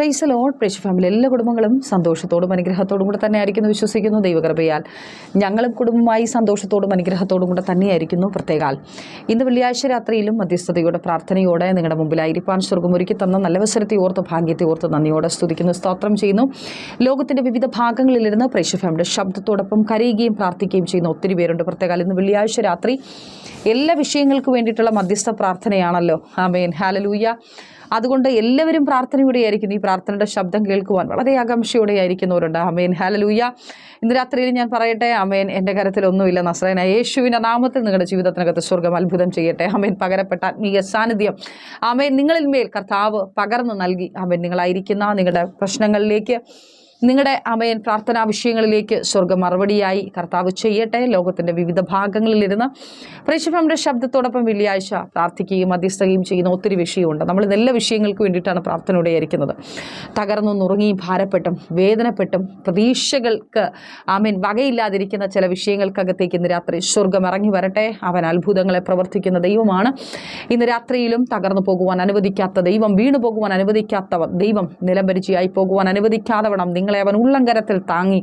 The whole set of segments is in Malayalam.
പ്രൈസ് ലോഡ് പ്രേക്ഷ ഫാമിലി എല്ലാ കുടുംബങ്ങളും സന്തോഷത്തോടും അനുഗ്രഹത്തോടും കൂടെ തന്നെ ആയിരിക്കുന്നു വിശ്വസിക്കുന്നു. ദൈവകൃപയാൽ ഞങ്ങളും കുടുംബമായി സന്തോഷത്തോടും അനുഗ്രഹത്തോടും കൂടെ തന്നെയായിരിക്കുന്നു പ്രത്യേകാൽ ഇന്ന് വെള്ളിയാഴ്ച രാത്രിയിലും മധ്യസ്ഥതയോടെ പ്രാർത്ഥനയോടെ നിങ്ങളുടെ മുമ്പിലായിരിക്കാൻ സ്വർഗം ഒരുക്കി തന്ന നല്ല അവസരത്തെ ഓർത്ത് ഭാഗ്യത്തെ ഓർത്ത് നന്ദിയോടെ സ്തുതിക്കുന്നു സ്തോത്രം ചെയ്യുന്നു. ലോകത്തിന്റെ വിവിധ ഭാഗങ്ങളിലിരുന്ന് പ്രേക്ഷ ഫാമിലിയുടെ ശബ്ദത്തോടൊപ്പം കരയുകയും പ്രാർത്ഥിക്കുകയും ചെയ്യുന്ന ഒത്തിരി പേരുണ്ട്. പ്രത്യേകാൽ ഇന്ന് വെള്ളിയാഴ്ച രാത്രി എല്ലാ വിഷയങ്ങൾക്ക് വേണ്ടിയിട്ടുള്ള മധ്യസ്ഥ പ്രാർത്ഥനയാണല്ലോ. ആമേൻ. ഹാലലൂയ അതുകൊണ്ട് എല്ലാവരും പ്രാർത്ഥനയോടെ ആയിരിക്കും ഈ പ്രാർത്ഥനയുടെ ശബ്ദം കേൾക്കുവാൻ വളരെ ആകാംക്ഷയോടെ ആയിരിക്കുന്നവരുണ്ട് അമേൻ ഹാലലൂയ ഇന്ന് രാത്രിയിൽ ഞാൻ പറയട്ടെ. അമേൻ എന്റെ കരത്തിലൊന്നുമില്ല നസ്രേന യേശുവിന്റെ നാമത്തിൽ നിങ്ങളുടെ ജീവിതത്തിനകത്ത് സ്വർഗം അത്ഭുതം ചെയ്യട്ടെ. അമേൻ പകരപ്പെട്ട ആത്മീയ സാന്നിധ്യം. അമേൻ നിങ്ങളിൽ മേൽ കർത്താവ് പകർന്നു നൽകി. അമേൻ നിങ്ങളായിരിക്കുന്ന നിങ്ങളുടെ പ്രശ്നങ്ങളിലേക്ക് നിങ്ങളുടെ അമയൻ പ്രാർത്ഥനാ വിഷയങ്ങളിലേക്ക് സ്വർഗം മറുപടിയായി. കർത്താവ് ചെയ്യട്ടെ. ലോകത്തിന്റെ വിവിധ ഭാഗങ്ങളിലിരുന്ന് പ്രേക്ഷഫയുടെ ശബ്ദത്തോടൊപ്പം വെള്ളിയാഴ്ച പ്രാർത്ഥിക്കുകയും മധ്യസ്ഥകയും ചെയ്യുന്ന ഒത്തിരി വിഷയമുണ്ട്. നമ്മൾ എല്ലാ വിഷയങ്ങൾക്ക് വേണ്ടിയിട്ടാണ് പ്രാർത്ഥനയോടെ ആയിരിക്കുന്നത് തകർന്നു നുറുങ്ങിയും ഭാരപ്പെട്ടും വേദനപ്പെട്ടും പ്രതീക്ഷകൾക്ക് ആമീൻ വകയില്ലാതിരിക്കുന്ന ചില വിഷയങ്ങൾക്കകത്തേക്ക് ഇന്ന് രാത്രി സ്വർഗം ഇറങ്ങി വരട്ടെ. അവൻ അത്ഭുതങ്ങളെ പ്രവർത്തിക്കുന്ന ദൈവമാണ്. ഇന്ന് രാത്രിയിലും തകർന്നു പോകുവാൻ അനുവദിക്കാത്ത ദൈവം വീണു പോകുവാൻ അനുവദിക്കാത്തവർ ദൈവം നിലംപരിചയായി പോകുവാൻ അനുവദിക്കാത്തവണ്ണം നിങ്ങളെ അവൻ ഉള്ളങ്കരത്തിൽ താങ്ങി.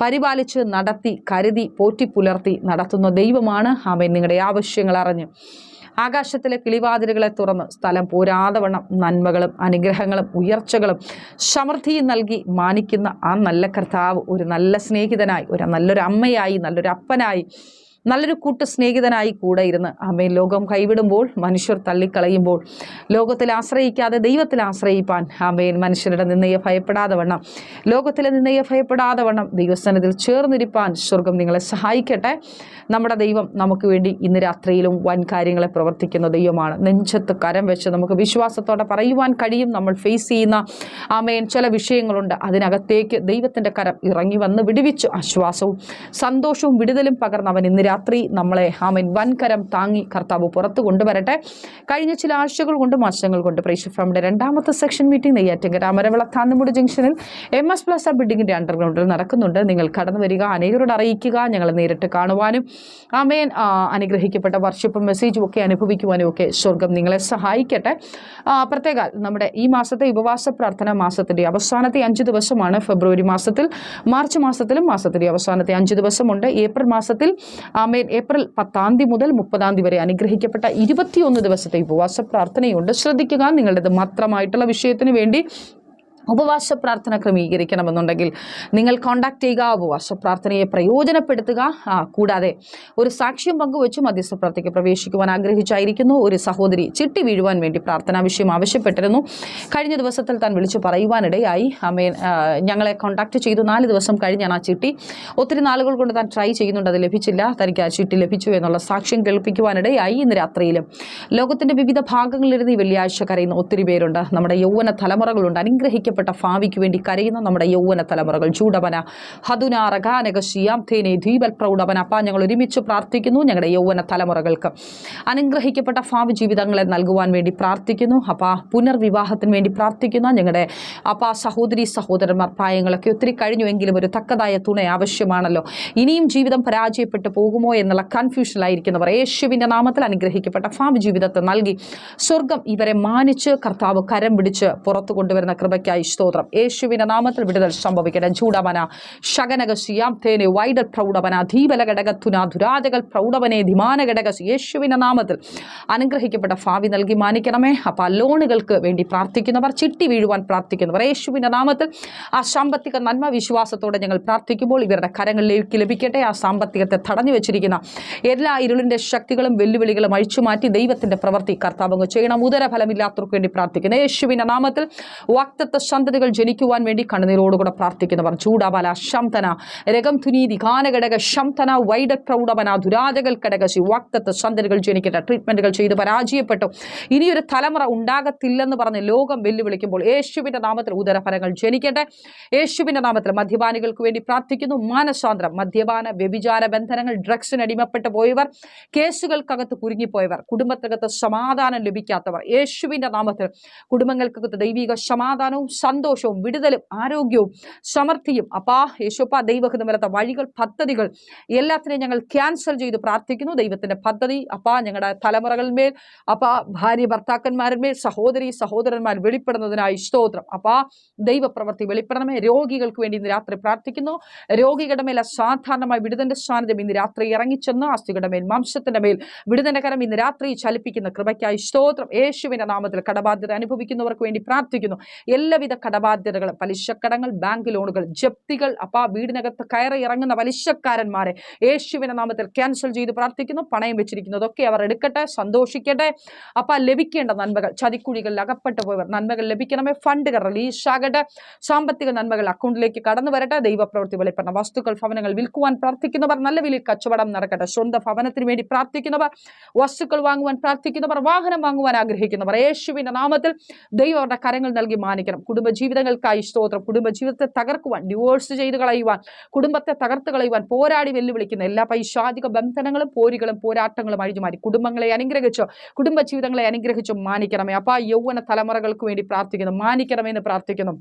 പരിപാലിച്ച് നടത്തി കരുതി പോറ്റി പുലർത്തി നടത്തുന്ന ദൈവമാണ് അവൻ നിങ്ങളുടെ ആവശ്യങ്ങൾ അറിഞ്ഞ്. ആകാശത്തിലെ കിളിവാതിലുകളെ തുറന്ന് സ്ഥലം പോരാതവണ്ണം നന്മകളും അനുഗ്രഹങ്ങളും ഉയർച്ചകളും സമൃദ്ധിയും നൽകി മാനിക്കുന്ന ആ നല്ല കർത്താവ് ഒരു നല്ല സ്നേഹിതനായി ഒരു നല്ലൊരു അമ്മയായി നല്ലൊരു അപ്പനായി നല്ലൊരു കൂട്ട സ്നേഹിതനായി കൂടെ ഇരുന്ന്. അമ്മയിൽ ലോകം കൈവിടുമ്പോൾ മനുഷ്യർ തള്ളിക്കളയുമ്പോൾ ലോകത്തിൽ ആശ്രയിക്കാതെ ദൈവത്തിൽ ആശ്രയിപ്പാൻ അമ്മയിൽ മനുഷ്യരുടെ നിന്നയെ ഭയപ്പെടാതെ വണ്ണം. ലോകത്തിലെ നിന്നയെ ഭയപ്പെടാതെ വണ്ണം. ദൈവസ്ഥാനത്തിൽ ചേർന്നിരിപ്പാൻ സ്വർഗം നിങ്ങളെ സഹായിക്കട്ടെ. നമ്മുടെ ദൈവം നമുക്ക് വേണ്ടി ഇന്ന് രാത്രിയിലും വൻ കാര്യങ്ങളെ പ്രവർത്തിക്കുന്ന ദൈവമാണ്. നെഞ്ചത്ത് കരം വെച്ച് നമുക്ക് വിശ്വാസത്തോടെ പറയുവാൻ കഴിയും. നമ്മൾ ഫേസ് ചെയ്യുന്ന ആമേൻ ചില വിഷയങ്ങളുണ്ട്. അതിനകത്തേക്ക് ദൈവത്തിന്റെ കരം ഇറങ്ങി വന്ന് വിടുവിച്ചു ആശ്വാസവും സന്തോഷവും വിടുതലും പകർന്ന് അവൻ ഇന്ന് രാത്രി നമ്മളെ ഹാമിൻ വൻകരം താങ്ങി കർത്താവ് പുറത്തു കൊണ്ടുവരട്ടെ. കഴിഞ്ഞ ചില ആഴ്ചകൾ കൊണ്ട് മാസങ്ങൾ കൊണ്ട് പ്രേക്ഷഫാമിന്റെ രണ്ടാമത്തെ സെക്ഷൻ മീറ്റിംഗ് നെയ്യാറ്റിങ്കര അമരവിള താന്നുമുടി ജംഗ്ഷനിൽ എം എസ് പ്ലസ് ആ ബിൽഡിങ്ങിന്റെ അണ്ടർഗ്രൗണ്ടിൽ നടക്കുന്നുണ്ട്. നിങ്ങൾ കടന്നു വരിക അനേകരോട് അറിയിക്കുക ഞങ്ങളെ നേരിട്ട് കാണുവാനും ആമേൻ അനുഗ്രഹിക്കപ്പെട്ട വർഷിപ്പും മെസ്സേജും ഒക്കെ അനുഭവിക്കുവാനും ഒക്കെ സ്വർഗം നിങ്ങളെ സഹായിക്കട്ടെ. പ്രത്യേക നമ്മുടെ ഈ മാസത്തെ ഉപവാസ പ്രാർത്ഥന മാസത്തിന്റെ അവസാനത്തെ അഞ്ച് ദിവസമാണ് ഫെബ്രുവരി മാസത്തിൽ മാർച്ച് മാസത്തിലും മാസത്തിന്റെ അവസാനത്തെ അഞ്ച് ദിവസമുണ്ട്. ഏപ്രിൽ മാസത്തിൽ ആമേൻ ഏപ്രിൽ പത്താം തീയതി മുതൽ മുപ്പതാം തീയതി വരെ അനുഗ്രഹിക്കപ്പെട്ട ഇരുപത്തിയൊന്ന് ദിവസത്തെ ഉപവാസ പ്രാർത്ഥനയുണ്ട്. ശ്രദ്ധിക്കുക നിങ്ങളുടേത് മാത്രമായിട്ടുള്ള വിഷയത്തിന് വേണ്ടി ഉപവാസ പ്രാർത്ഥന ക്രമീകരിക്കണമെന്നുണ്ടെങ്കിൽ നിങ്ങൾ കോണ്ടാക്ട് ചെയ്യുക ഉപവാസ പ്രാർത്ഥനയെ പ്രയോജനപ്പെടുത്തുക കൂടാതെ ഒരു സാക്ഷ്യം പങ്കുവെച്ച് മധ്യസ്ഥ പ്രാർത്ഥനയ്ക്ക് പ്രവേശിക്കുവാൻ ആഗ്രഹിച്ചായിരിക്കുന്നു. ഒരു സഹോദരി ചിട്ടി വീഴുവാൻ വേണ്ടി പ്രാർത്ഥനാ വിഷയം ആവശ്യപ്പെട്ടിരുന്നു. കഴിഞ്ഞ ദിവസത്തിൽ താൻ വിളിച്ചു പറയുവാനിടയായി. അമ്മയെ ഞങ്ങളെ കോണ്ടാക്ട് ചെയ്തു. നാല് ദിവസം കഴിഞ്ഞാണ് ആ ചിട്ടി. ഒത്തിരി നാളുകൾ കൊണ്ട് താൻ ട്രൈ ചെയ്യുന്നുണ്ട്. അത് ലഭിച്ചില്ല. തനിക്ക് ആ ചിട്ടി ലഭിച്ചു എന്നുള്ള സാക്ഷ്യം കേൾപ്പിക്കുവാനിടയായി. ഇന്ന് രാത്രിയിലും ലോകത്തിന്റെ വിവിധ ഭാഗങ്ങളിലിരുന്ന് ഈ വെള്ളിയാഴ്ച കരയുന്ന ഒത്തിരി പേരുണ്ട്. നമ്മുടെ യൗവന തലമുറകളുണ്ട്. അനുഗ്രഹിക്കപ്പെട്ട ഭാവിക്ക് വേണ്ടി കരയുന്ന നമ്മുടെ യൗവന തലമുറകൾ. ചൂടവന ഹതുന റഗാനക ശിയാം തേനെ ദ്വീപൽ പ്രൗഢവന അപ്പ ഞങ്ങൾ ഒരുമിച്ച് പ്രാർത്ഥിക്കുന്നു ഞങ്ങളുടെ യൗവന തലമുറകൾക്ക്. അനുഗ്രഹിക്കപ്പെട്ട ഭാവി ജീവിതങ്ങളെ നൽകുവാൻ വേണ്ടി പ്രാർത്ഥിക്കുന്നു. അപ്പ പുനർവിവാഹത്തിന് വേണ്ടി പ്രാർത്ഥിക്കുന്ന ഞങ്ങളുടെ അപ്പ സഹോദരി സഹോദരന്മാർ പ്രായങ്ങളൊക്കെ ഒത്തിരി കഴിഞ്ഞുവെങ്കിലും ഒരു തക്കതായ തുണ ആവശ്യമാണല്ലോ. ഇനിയും ജീവിതം പരാജയപ്പെട്ടു പോകുമോ എന്നുള്ള കൺഫ്യൂഷനിലായിരിക്കുന്നവർ യേശുവിന്റെ നാമത്തിൽ അനുഗ്രഹിക്കപ്പെട്ട ഭാവി ജീവിതത്തെ നൽകി സ്വർഗം ഇവരെ മാനിച്ച് കർത്താവ് കരം പിടിച്ച് പുറത്തു കൊണ്ടുവരുന്ന കൃപയ്ക്കായി സ്തോത്രം. യേശുവിന്റെ നാമത്തിൽ വിടുതൽ സംഭവിക്കട്ടെ. ചൂടവന ശകനക സിയാം തേനെ വൈഡൽ പ്രൗഢവന ധീബല ഘടകത്തുന ദുരാജകൽ പ്രൗഢവനെ ധിമാന ഘടക യേശുവിന്റെ നാമത്തിൽ അനുഗ്രഹിക്കപ്പെട്ട ഭാവി നൽകി മാനിക്കണമേ. അപ്പോൾ ലോണുകൾക്ക് വേണ്ടി പ്രാർത്ഥിക്കുന്നവർ ചിട്ടി വീഴുവാൻ പ്രാർത്ഥിക്കുന്നവർ യേശുവിന്റെ നാമത്തിൽ ആ സാമ്പത്തിക നന്മ വിശ്വാസത്തോടെ ഞങ്ങൾ പ്രാർത്ഥിക്കുമ്പോൾ ഇവരുടെ കരങ്ങളിലേക്ക് ലഭിക്കട്ടെ. ആ സാമ്പത്തികത്തെ തടഞ്ഞു വെച്ചിരിക്കുന്ന എല്ലാ ഇരുളിന്റെ ശക്തികളും വെല്ലുവിളികളും അഴിച്ചുമാറ്റി ദൈവത്തിന്റെ പ്രവൃത്തി കർത്താവ് ചെയ്യണം. ഉദരഫലമില്ലാത്തവർക്ക് വേണ്ടി പ്രാർത്ഥിക്കുന്നു. യേശുവിന്റെ നാമത്തിൽ വാക്തത്വ സന്തതികൾ ജനിക്കുവാൻ വേണ്ടി കണ്ണുനീരോടുകൂടെ പ്രാർത്ഥിക്കുന്നവർ. ചൂടാബാല ശംതന രകം തുനീതി ഗാനഘടക ശംതന വൈഡ പ്രൗഢമന ദുരാജകൾ ഘടക വാക്തത്വ സന്തതികൾ ജനിക്കട്ടെ ട്രീറ്റ്മെന്റുകൾ ചെയ്ത് പരാജയപ്പെട്ടു. ഇനിയൊരു തലമുറ ഉണ്ടാകത്തില്ലെന്ന് പറഞ്ഞ് ലോകം വെല്ലുവിളിക്കുമ്പോൾ യേശുവിന്റെ നാമത്തിൽ ഉദരഫലങ്ങൾ ജനിക്കട്ടെ. യേശുവിന്റെ നാമത്തിൽ മദ്യപാനികൾക്ക് വേണ്ടി പ്രാർത്ഥിക്കുന്നു. മാനസാന്തരം മദ്യപാന വ്യഭിചാര ബന്ധനങ്ങൾ ഡ്രഗ്സിന് അടിമപ്പെട്ടു പോയവർ കേസുകൾക്കകത്ത് കുരുങ്ങിപ്പോയവർ കുടുംബത്തിനകത്ത് സമാധാനം ലഭിക്കാത്തവർ യേശുവിന്റെ നാമത്തിൽ കുടുംബങ്ങൾക്കകത്ത് ദൈവിക സമാധാനവും സന്തോഷവും വിടുതലും ആരോഗ്യവും സമൃദ്ധിയും. അപ്പാ യേശോപ്പ ദൈവഹിതമല്ലാത്ത വഴികൾ പദ്ധതികൾ എല്ലാത്തിനെയും ഞങ്ങൾ ക്യാൻസൽ ചെയ്ത് പ്രാർത്ഥിക്കുന്നു. ദൈവത്തിന്റെ പദ്ധതി അപ്പാ ഞങ്ങളുടെ തലമുറകളിന്മേൽ അപ്പാ ഭാര്യ ഭർത്താക്കന്മാരിന്മേൽ സഹോദരി സഹോദരന്മാർ വെളിപ്പെടുന്നതിനായി സ്തോത്രം. അപ്പാ ദൈവപ്രവൃത്തി വെളിപ്പെടണമേ. രോഗികൾക്ക് വേണ്ടി ഇന്ന് രാത്രി പ്രാർത്ഥിക്കുന്നു. രോഗികളുടെ മേൽ അസാധാരണമായ വിടുതന്റെ സാന്നിധ്യം ഇന്ന് രാത്രി ഇറങ്ങിച്ചെന്ന്. അസ്ഥികളുടെ മേൽ മാംസത്തിന്റെ മേൽ വിടുതന്റെ കരം ഇന്ന് രാത്രി ചലിപ്പിക്കുന്ന കൃപയ്ക്കായി സ്തോത്രം. യേശുവിന്റെ നാമത്തിൽ കടബാധ്യത അനുഭവിക്കുന്നവർക്ക് വേണ്ടി പ്രാർത്ഥിക്കുന്നു. എല്ലാവിധ കടബാധ്യതകളും പലിശക്കടങ്ങൾ ബാങ്ക് ലോണുകൾ ജപ്തികൾ അപ്പാ വീടിനകത്ത് കയറി ഇറങ്ങുന്ന പലിശക്കാരന്മാരെ യേശുവിന്റെ നാമത്തിൽ ക്യാൻസൽ ചെയ്ത് പ്രാർത്ഥിക്കുന്നു പണയം വെച്ചിരിക്കുന്നതൊക്കെ അവർ എടുക്കട്ടെ സന്തോഷിക്കട്ടെ. അപ്പ ലഭിക്കേണ്ട നന്മകൾ ചതിക്കുഴികളിൽ അകപ്പെട്ടു പോയവർ നന്മകൾ ലഭിക്കണമേ ഫണ്ടുകൾ റിലീസാകട്ടെ സാമ്പത്തിക നന്മകൾ അക്കൗണ്ടിലേക്ക് കടന്നു വരട്ടെ ദൈവപ്രവൃത്തി വെളിപ്പെടണം. വസ്തുക്കൾ ഭവനങ്ങൾ വിൽക്കുവാൻ പ്രാർത്ഥിക്കുന്നവർ നല്ല വിലയിൽ കച്ചവടം നടക്കട്ടെ. സ്വന്തം ഭവനത്തിന് വേണ്ടി പ്രാർത്ഥിക്കുന്നവർ വസ്തുക്കൾ വാങ്ങുവാൻ പ്രാർത്ഥിക്കുന്നവർ വാഹനം വാങ്ങുവാൻ ആഗ്രഹിക്കുന്നവർ യേശുവിന്റെ നാമത്തിൽ ദൈവം അവരുടെ കരങ്ങൾ നൽകി മാനിക്കണം. കുടുംബജീവിതങ്ങൾക്കായി സ്തോത്രം. കുടുംബജീവിതത്തെ തകർക്കുവാൻ ഡിവോഴ്സ് ചെയ്ത് കളയുവാൻ കുടുംബത്തെ തകർത്ത് കളയുവാൻ പോരാടി വെല്ലുവിളിക്കുന്ന എല്ലാ പൈശാചിക ബന്ധനങ്ങളും പോരികളും പോരാട്ടങ്ങളും അഴിഞ്ഞു മാറി കുടുംബങ്ങളെ അനുഗ്രഹിച്ചോ കുടുംബജീവിതങ്ങളെ അനുഗ്രഹിച്ചോ മാനിക്കണമേ. അപ്പാ യൗവന തലമുറകൾക്ക് വേണ്ടി പ്രാർത്ഥിക്കുന്നു. മാനിക്കണമെന്ന് പ്രാർത്ഥിക്കുന്നു.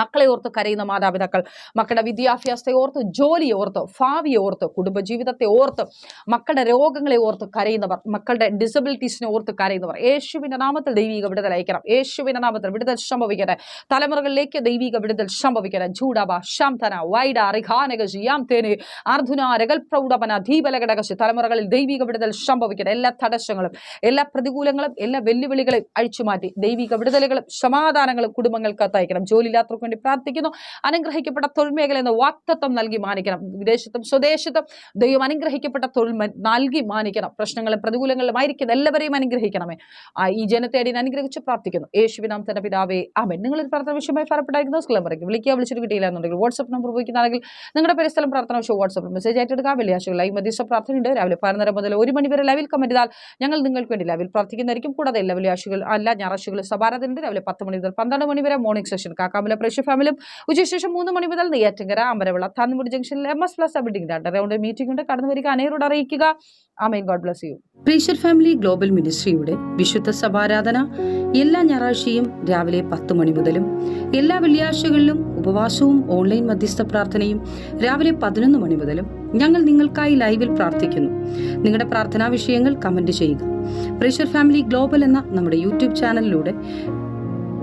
മക്കളെ ഓർത്ത് കരയുന്ന മാതാപിതാക്കൾ മക്കളുടെ വിദ്യാഭ്യാസത്തെ ഓർത്ത് ജോലിയെ ഓർത്ത് ഭാവിയെ ഓർത്ത് കുടുംബജീവിതത്തെ ഓർത്ത് മക്കളുടെ രോഗങ്ങളെ ഓർത്ത് കരയുന്നവർ മക്കളുടെ ഡിസബിലിറ്റീസിനെ ഓർത്ത് കരയുന്നവർ യേശുവിന്റെ നാമത്തിൽ ദൈവിക വിടുതൽ അയക്കണം. യേശുവിന്റെ നാമത്തിൽ വിടുതൽ സംഭവിക്കട്ടെ. തലമുറകളിലേക്ക് ദൈവിക വിടുതൽ സംഭവിക്കട്ടെ. ജൂഡാബ ശാന്തന വൈഡ റിഖാനക ജിയാം തേന് അർധുന രകൽ പ്രൗഢപന ദീപലഘടകശി തലമുറകളിൽ ദൈവിക വിടുതൽ സംഭവിക്കട്ടെ. എല്ലാ തടസ്സങ്ങളും എല്ലാ പ്രതികൂലങ്ങളും എല്ലാ വെല്ലുവിളികളെയും അഴിച്ചുമാറ്റി ദൈവിക വിടുതലുകളും സമാധാനങ്ങളും കുടുംബങ്ങൾക്ക് അയക്കണം. ജോലിയില്ലാത്തവർക്ക് വേണ്ടി പ്രാർത്ഥിക്കുന്നു. അനുഗ്രഹിക്കപ്പെട്ട തൊഴിൽ മേഖല എന്ന വാക്തത്വം നൽകി മാനിക്കണം. വിദേശത്തും സ്വദേശത്തും ദൈവം അനുഗ്രഹിക്കപ്പെട്ട തൊഴിൽ നൽകി മാനിക്കണം. പ്രശ്നങ്ങളും പ്രതികൂലങ്ങളിലും ആയിരിക്കുന്ന എല്ലാവരെയും അനുഗ്രഹിക്കണമേ. ആ, ഈ ജനത്തെ അടിയിൽ അനുഗ്രഹിച്ച് പ്രാർത്ഥിക്കുന്നു. യേശുവിനാം തന്റെ പിതാവേ ആമൻ. നിങ്ങൾ പ്രാർത്ഥന വിഷയമായി ഫലപ്പെട്ടായിരിക്കുന്ന പറയും വിളിക്കുക വിളിച്ചിട്ട് കിട്ടിയില്ല എന്നുണ്ടെങ്കിൽ വാട്സ്ആപ്പ് നമ്പർ ഉപയോഗിക്കുന്നതാണെങ്കിൽ നിങ്ങളുടെ പരിസ്ഥലം പ്രാർത്ഥന വിഷയം വാട്സ്ആപ്പിൽ മെസ്സേജ് ഏറ്റെടുക്കുക. വെള്ളിയാഴ്ച ലൈവ് മധ്യസ്ഥ പ്രാർത്ഥനയുണ്ട്. രാവിലെ പതിനൊന്നര മുതൽ ഒരു മണി വരെ ലൈവിൽ കമന്റ് ചെയ്താൽ ഞങ്ങൾ നിങ്ങൾക്ക് വേണ്ടി ലൈവിൽ പ്രാർത്ഥിക്കുന്നതായിരിക്കും. കൂടാതെ എല്ലാ വെള്ളിയാഴ്ചകൾ അല്ല ഞായറാഴ്ചകൾ സഭാരതനുണ്ട് രാവിലെ പത്ത് മണി മുതൽ പന്ത്രണ്ട് മണി വരെ മോർണിംഗ് സെഷൻ കാക്കാമല പ്രേക്ഷ ഫാമിലും ഉച്ചശേഷം മൂന്ന് മണി മുതൽ നെയ്യാറ്റിങ്കര അമ്പലവിള താന്നുമുടി ജംഗ്ഷനിൽ എം എസ് പ്ലസ് ബിൽഡിംഗ് രണ്ട് റൗണ്ട് മീറ്റിംഗ് ഉണ്ട്. കടന്നു വരിക. അനേരോട് അറിയിക്കുക. ആമേൻ. God bless you pressure family global മിനിസ്ട്രിയുടെ വിശുദ്ധ സഭാരാധന എല്ലാ ഞായറാഴ്ചയും രാവിലെ പത്ത് മണി മുതലും എല്ലാ വെള്ളിയാഴ്ചകളിലും ഉപവാസവും ഓൺലൈൻ മധ്യസ്ഥ പ്രാർത്ഥനയും രാവിലെ പതിനൊന്ന് മണി മുതലും ഞങ്ങൾ നിങ്ങൾക്കായി ലൈവിൽ പ്രാർത്ഥിക്കുന്നു. നിങ്ങളുടെ പ്രാർത്ഥനാ വിഷയങ്ങൾ കമന്റ് ചെയ്യുക. പ്രഷർ ഫാമിലി ഗ്ലോബൽ എന്ന നമ്മുടെ യൂട്യൂബ് ചാനലിലൂടെ